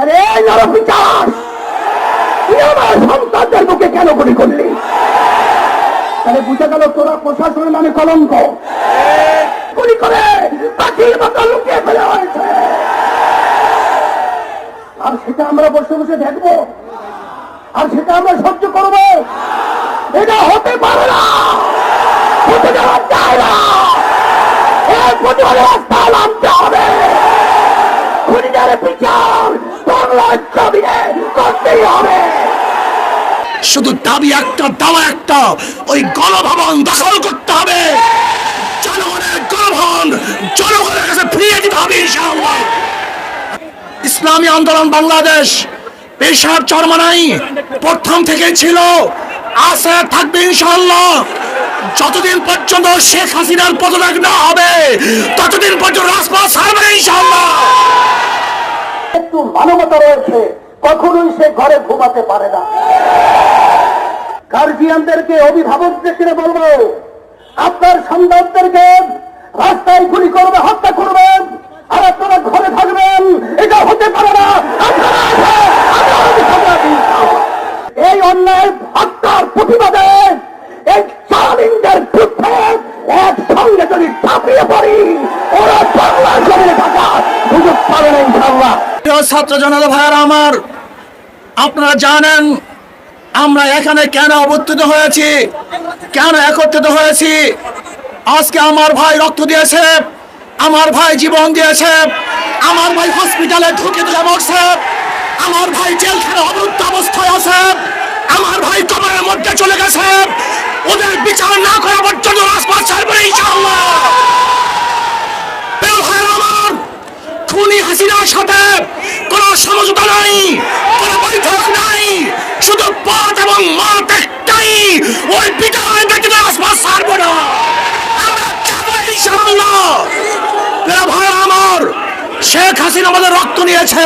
আরে, এই নরপিচাস তুই সন্তানদের বুকে কেন গুলি করলি? তাহলে বুঝে গেল তোরা প্রশাসনের নামে কলঙ্ক। গুলি করে লুকিয়ে ফেলা হয়েছে। আর সেটা আমরা বসে বসে দেখব। আর সেটা আমরা সহ্য করব। এটা হতে পারে না। হতে দেওয়া যায় না। এর প্রতিবাদে রাস্তা নামতে বিচার শুধু দাবি একটা, দাওয়া একটা, ওই গণভবন দখল করতে হবে। জনগণের গণভবন, জনগণের কাছে ফিরিয়ে দিতে হবে ইসলামী আন্দোলন বাংলাদেশ পেশার চরমানাই প্রথম থেকে ছিল। আছে, থাকবে ইনশাআল্লাহ। যতদিন পর্যন্ত শেখ হাসিনার পদত্যাগ না হবে, ততদিন পর্যন্ত রাজপথ ছাড়বে না ইনশাআল্লাহ একটু মানবতা রয়েছে, কখনোই সে ঘরে ঘুমাতে পারে না। গার্জিয়ানদেরকে, অভিভাবকদেরকে বলব, আপনার সন্তানদেরকে রাস্তায় গুলি করবে, হত্যা করবেন আর আপনারা ঘরে থাকবেন, এটা হতে পারে না। এই অন্যায়, হত্যার প্রতিবাদে এই চালিনদের বিরুদ্ধে একসঙ্গে যদি ঝাঁপিয়ে পড়ি, ওরা বাংলার জমিনে থাকার সুযোগ পাবে না ইনশাল্লাহ প্রিয় ছাত্র জনতা ভাইয়েরা আমার, আপনারা জানেন আমরা এখানে কেন অবস্থিত হয়েছি, কেন একত্রিত হয়েছি? আজকে আমার ভাই রক্ত দিয়েছে, আমার ভাই জীবন দিয়েছে, আমার ভাই হসপিটালে ঢুকে দিলে মরছে, আমার ভাই জেলখানে অবরুদ্ধ অবস্থায় আছে, আমার ভাই কবরের মধ্যে চলে গেছে, ওদের বিচার না করা পর্যন্ত রাজপথ ছাড়বে ইনশাআল্লাহ। খুনি হাসিনার সাথে কোনো সমঝোতা নাই, কোনো বৈঠক নাই, শুধু পথ এবং মত একটাই, ওই বিদায় দেখে আশপাশ ছাড়বো না। আমরা ভাই শেখ হাসিনা আমাদের রক্ত নিয়েছে,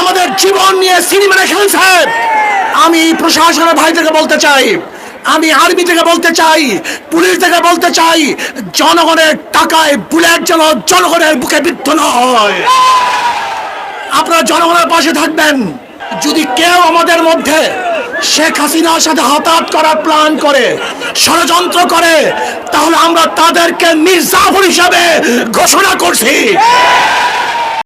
আমাদের জীবন নিয়ে সিনেমা খেলছে আমি প্রশাসনের ভাইদেরকে বলতে চাই, আমি আর্মি থেকে বলতে চাই, পুলিশ থেকে বলতে চাই, জনগণের টাকায় বুলেট যেন জনগণের বুকে বিদ্ধ না হয়। আপনারা জনগণের পাশে থাকবেন। যদি কেউ আমাদের মধ্যে শেখ হাসিনার সাথে হতাহত করার প্ল্যান করে, ষড়যন্ত্র করে, তাহলে আমরা তাদেরকে মির্জাফর হিসাবে ঘোষণা করছি।